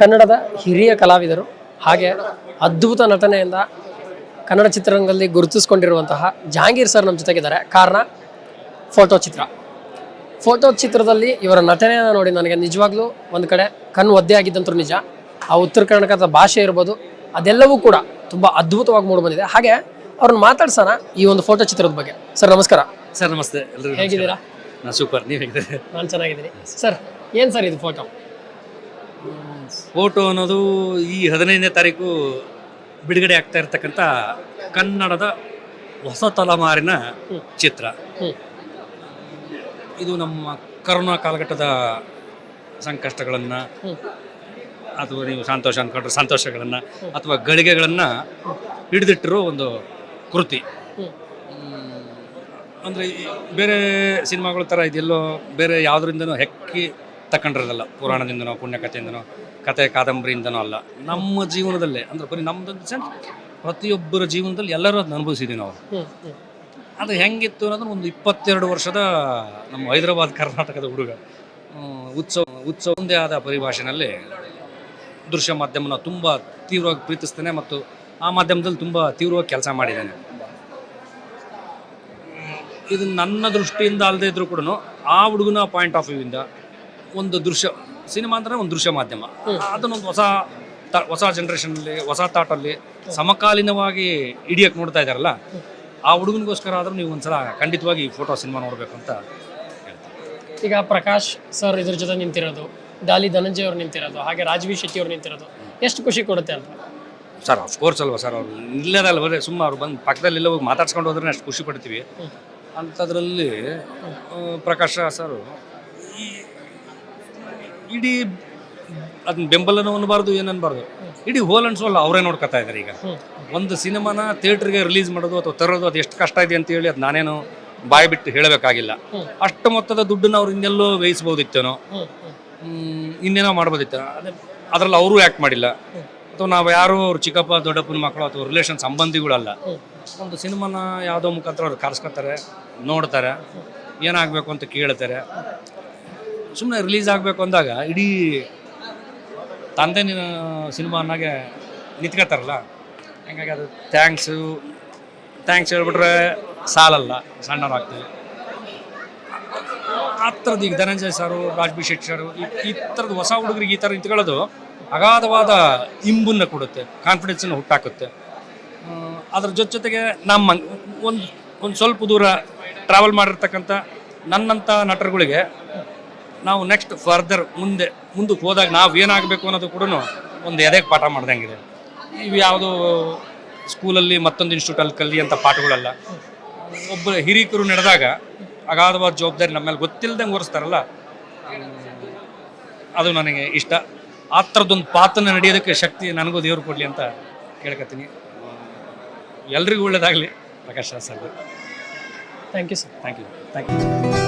ಕನ್ನಡದ ಹಿರಿಯ ಕಲಾವಿದರು ಹಾಗೆ ಅದ್ಭುತ ನಟನೆಯಿಂದ ಕನ್ನಡ ಚಿತ್ರರಂಗದಲ್ಲಿ ಗುರುತಿಸ್ಕೊಂಡಿರುವಂತಹ ಜಹಾಂಗೀರ್ ಸರ್ ನಮ್ಮ ಜೊತೆಗಿದ್ದಾರೆ. ಕಾರಣ ಫೋಟೋ ಚಿತ್ರ. ಫೋಟೋ ಚಿತ್ರದಲ್ಲಿ ಇವರ ನಟನೆಯನ್ನು ನೋಡಿ ನನಗೆ ನಿಜವಾಗ್ಲೂ ಒಂದು ಕಡೆ ಕಣ್ಣು ಒದ್ದೆ ಆಗಿದ್ದಂತೂ ನಿಜ. ಆ ಉತ್ತರ ಕರ್ನಾಟಕದ ಭಾಷೆ ಇರ್ಬೋದು ಅದೆಲ್ಲವೂ ಕೂಡ ತುಂಬ ಅದ್ಭುತವಾಗಿ ಮೂಡಿ ಬಂದಿದೆ. ಹಾಗೆ ಅವ್ರನ್ನ ಮಾತಾಡ್ಸೋಣ ಈ ಒಂದು ಫೋಟೋ ಚಿತ್ರದ ಬಗ್ಗೆ. ಸರ್ ನಮಸ್ಕಾರ. ಸರ್ ನಮಸ್ತೆ. ಎಲ್ಲರೂ ಹೇಗಿದ್ದೀರಾ? ನಾನು ಸೂಪರ್. ನೀವು ಹೇಗಿದ್ದೀರಾ? ನಾನು ಚೆನ್ನಾಗಿದ್ದೀನಿ. ಸರ್ ಏನು ಸರ್ ಇದು ಫೋಟೋ? ಫೋಟೋ ಅನ್ನೋದು ಈ ಹದಿನೈದನೇ ತಾರೀಕು ಬಿಡುಗಡೆ ಆಗ್ತಾ ಇರತಕ್ಕಂಥ ಕನ್ನಡದ ಹೊಸ ತಲೆಮಾರಿನ ಚಿತ್ರ. ಇದು ನಮ್ಮ ಕರೋನಾ ಕಾಲಘಟ್ಟದ ಸಂಕಷ್ಟಗಳನ್ನು ಅಥವಾ ನೀವು ಸಂತೋಷ ಅನ್ಕೊಂಡ್ರೆ ಸಂತೋಷಗಳನ್ನು ಅಥವಾ ಗಳಿಗೆಗಳನ್ನು ಹಿಡಿದಿಟ್ಟಿರೋ ಒಂದು ಕೃತಿ. ಅಂದರೆ ಬೇರೆ ಸಿನಿಮಾಗಳ ಥರ ಇದೆಲ್ಲೋ ಬೇರೆ ಯಾವುದರಿಂದನೂ ಹೆಕ್ಕಿ ತಗೊಂಡಿರೋದಲ್ಲ ಪುರಾಣದಿಂದನೋ ಪುಣ್ಯಕಥೆಯಿಂದನೋ ಕತೆ ಕಾದಂಬರಿಯಿಂದನೋ ಅಲ್ಲ. ನಮ್ಮ ಜೀವನದಲ್ಲೇ ಅಂದ್ರೆ ಬರೀ ನಮ್ದು ಸೆನ್ಸ್ ಪ್ರತಿಯೊಬ್ಬರ ಜೀವನದಲ್ಲಿ ಎಲ್ಲರೂ ಅದನ್ನ ಅನುಭವಿಸಿದ್ದೀವಿ ನಾವು. ಅದು ಹೆಂಗಿತ್ತು ಅನ್ನೋದನ್ನ ಒಂದು ಇಪ್ಪತ್ತೆರಡು ವರ್ಷದ ನಮ್ಮ ಹೈದರಾಬಾದ್ ಕರ್ನಾಟಕದ ಹುಡುಗ. ಉತ್ಸವ ಉತ್ಸವ ಒಂದೇ ಆದ ಪರಿಭಾಷೆನಲ್ಲಿ ದೃಶ್ಯ ಮಾಧ್ಯಮನ ತುಂಬ ತೀವ್ರವಾಗಿ ಪ್ರೀತಿಸ್ತೇನೆ ಮತ್ತು ಆ ಮಾಧ್ಯಮದಲ್ಲಿ ತುಂಬ ತೀವ್ರವಾಗಿ ಕೆಲಸ ಮಾಡಿದ್ದೇನೆ. ಇದು ನನ್ನ ದೃಷ್ಟಿಯಿಂದ ಅಲ್ಲದೆ ಇದ್ರೂ ಕೂಡ ಆ ಹುಡುಗನ ಪಾಯಿಂಟ್ ಆಫ್ ವ್ಯೂವಿಂದ ಒಂದು ದೃಶ್ಯ ಸಿನಿಮಾ ಅಂದ್ರೆ ಒಂದು ದೃಶ್ಯ ಮಾಧ್ಯಮ. ಅದನ್ನೊಂದು ಹೊಸ ತ- ಹೊಸ ಜನ್ರೇಷನಲ್ಲಿ ಹೊಸ ತಾಟಲ್ಲಿ ಸಮಕಾಲೀನವಾಗಿ ಹಿಡಿಯಕ್ಕೆ ನೋಡ್ತಾ ಇದ್ದಾರಲ್ಲ ಆ ಹುಡುಗನಿಗೋಸ್ಕರ ಆದರೂ ನೀವು ಒಂದ್ಸಲ ಖಂಡಿತವಾಗಿ ಈ ಫೋಟೋ ಸಿನಿಮಾ ನೋಡಬೇಕು ಅಂತ ಈಗ ಪ್ರಕಾಶ್ ಸರ್ ಇದ್ರ ಜೊತೆ ನಿಂತಿರೋದು ಡಾಲಿ ಧನಂಜಯ ಅವ್ರು ನಿಂತಿರೋದು ಹಾಗೆ ರಾಜವಿ ಶೆಟ್ಟಿ ಅವ್ರು ನಿಂತಿರೋದು ಎಷ್ಟು ಖುಷಿ ಕೊಡುತ್ತೆ ಅಂತ? ಸರ್ ಅಫ್ಕೋರ್ಸ್ ಅಲ್ವಾ ಸರ್ ಅವ್ರು ಇಲ್ಲದಲ್ಲ ಬರೀ ಸುಮ್ಮನೆ ಅವ್ರು ಬಂದು ಪಕ್ಕದಲ್ಲಿ ಎಲ್ಲ ಹೋಗಿ ಮಾತಾಡ್ಸ್ಕೊಂಡು ಹೋದ್ರೆ ಅಷ್ಟು ಖುಷಿ ಪಡ್ತೀವಿ. ಅಂಥದ್ರಲ್ಲಿ ಆ, ಪ್ರಕಾಶ್ ಸರ್ ಈ ಇಡೀ ಅದನ್ನ ಬೆಂಬಲನೂ ಅನ್ನಬಾರ್ದು ಏನು ಅನ್ಬಾರ್ದು. ಇಡೀ ಹೋಲ್ ಅಂಡ್ ಸೋಲ್ ಅವರೇ ನೋಡ್ಕೊತಾ ಇದ್ದಾರೆ ಈಗ. ಒಂದು ಸಿನಿಮಾನ ಥಿಯೇಟ್ರಿಗೆ ರಿಲೀಸ್ ಮಾಡೋದು ಅಥವಾ ತರೋದು ಅದು ಎಷ್ಟು ಕಷ್ಟ ಇದೆ ಅಂತ ಹೇಳಿ ಅದು ನಾನೇನು ಬಾಯಿ ಬಿಟ್ಟು ಹೇಳಬೇಕಾಗಿಲ್ಲ. ಅಷ್ಟು ಮೊತ್ತದ ದುಡ್ಡನ್ನ ಅವ್ರು ಇನ್ನೆಲ್ಲೋ ವ್ಯಯಿಸ್ಬೋದಿತ್ತೇನೋ? ಇನ್ನೇನೋ ಮಾಡ್ಬೋದಿತ್ತು. ಅದೇ ಅದ್ರಲ್ಲಿ ಅವರು ಆ್ಯಕ್ಟ್ ಮಾಡಿಲ್ಲ. ಅಥವಾ ನಾವು ಯಾರು ಅವ್ರ ಚಿಕ್ಕಪ್ಪ ದೊಡ್ಡಪ್ಪನ ಮಕ್ಕಳು ಅಥವಾ ರಿಲೇಷನ್ ಸಂಬಂಧಿಗಳಲ್ಲ ಒಂದು ಸಿನಿಮಾನ ಯಾವುದೋ ಮುಖಾಂತರ ಅವ್ರು ಕರ್ಸ್ಕೊತಾರೆ ನೋಡ್ತಾರೆ ಏನಾಗಬೇಕು ಅಂತ ಕೇಳ್ತಾರೆ. ಸುಮ್ಮನೆ ರಿಲೀಸ್ ಆಗಬೇಕು ಅಂದಾಗ ಇಡೀ ತಂದೆ ಸಿನಿಮಾನಾಗೆ ನಿಂತ್ಕೋತಾರಲ್ಲ ಹಂಗಾಗಿ ಅದು ಥ್ಯಾಂಕ್ಸು ಥ್ಯಾಂಕ್ಸ್ ಹೇಳ್ಬಿಟ್ರೆ ಸಾಲಲ್ಲ ಸಣ್ಣವ್ರಾಗ್ತೀವಿ ಆ ಥರದ್ದು ಈಗ ಧನಂಜಯ ಸರು, ರಾಜ್ಬಿ ಶೆಟ್ಟಿ ಸರು, ಈ- ಥರದ್ದು ಹೊಸ ಹುಡುಗರಿಗೆ ಈ ಥರ ನಿಂತ್ಕೊಳ್ಳೋದು ಅಗಾಧವಾದ ಇಂಬನ್ನು ಕೊಡುತ್ತೆ ಕಾನ್ಫಿಡೆನ್ಸನ್ನು ಹುಟ್ಟಾಕುತ್ತೆ. ಅದ್ರ ಜೊತೆ ಜೊತೆಗೆ ನಮ್ಮ ಒಂದು ಒಂದು ಸ್ವಲ್ಪ ದೂರ ಟ್ರಾವೆಲ್ ಮಾಡಿರ್ತಕ್ಕಂಥ ನನ್ನಂಥ ನಟರುಗಳಿಗೆ ನಾವು ನೆಕ್ಸ್ಟ್ ಫರ್ದರ್ ಮುಂದೆ ಮುಂದಕ್ಕೆ ಹೋದಾಗ ನಾವು ಏನಾಗಬೇಕು ಅನ್ನೋದು ಕೂಡ ಒಂದು ಎದೆಗೆ ಪಾಠ ಮಾಡ್ದಂಗಿದೆ. ಇವು ಯಾವುದು ಸ್ಕೂಲಲ್ಲಿ ಮತ್ತೊಂದು ಇನ್ಸ್ಟಿಟ್ಯೂಟಲ್ಲಿ ಕಲಿ ಅಂತ ಪಾಠಗಳಲ್ಲ. ಒಬ್ಬ ಹಿರಿಕರು ನಡೆದಾಗ ಅಗಾಧವಾದ ಜವಾಬ್ದಾರಿ ನಮ್ಮ ಮೇಲೆ ಗೊತ್ತಿಲ್ಲದಂಗೆ ಓರಿಸ್ತಾರಲ್ಲ ಅದು ನನಗೆ ಇಷ್ಟ. ಆ ಥರದ್ದೊಂದು ಪಾತ್ರನ ನಡೆಯೋದಕ್ಕೆ ಶಕ್ತಿ ನನಗೂ ದೇವ್ರು ಕೊಡಲಿ ಅಂತ ಕೇಳ್ಕೊತೀನಿ ಎಲ್ರಿಗೂ ಒಳ್ಳೇದಾಗಲಿ Prakash Raj sir thank you sir thank you thank you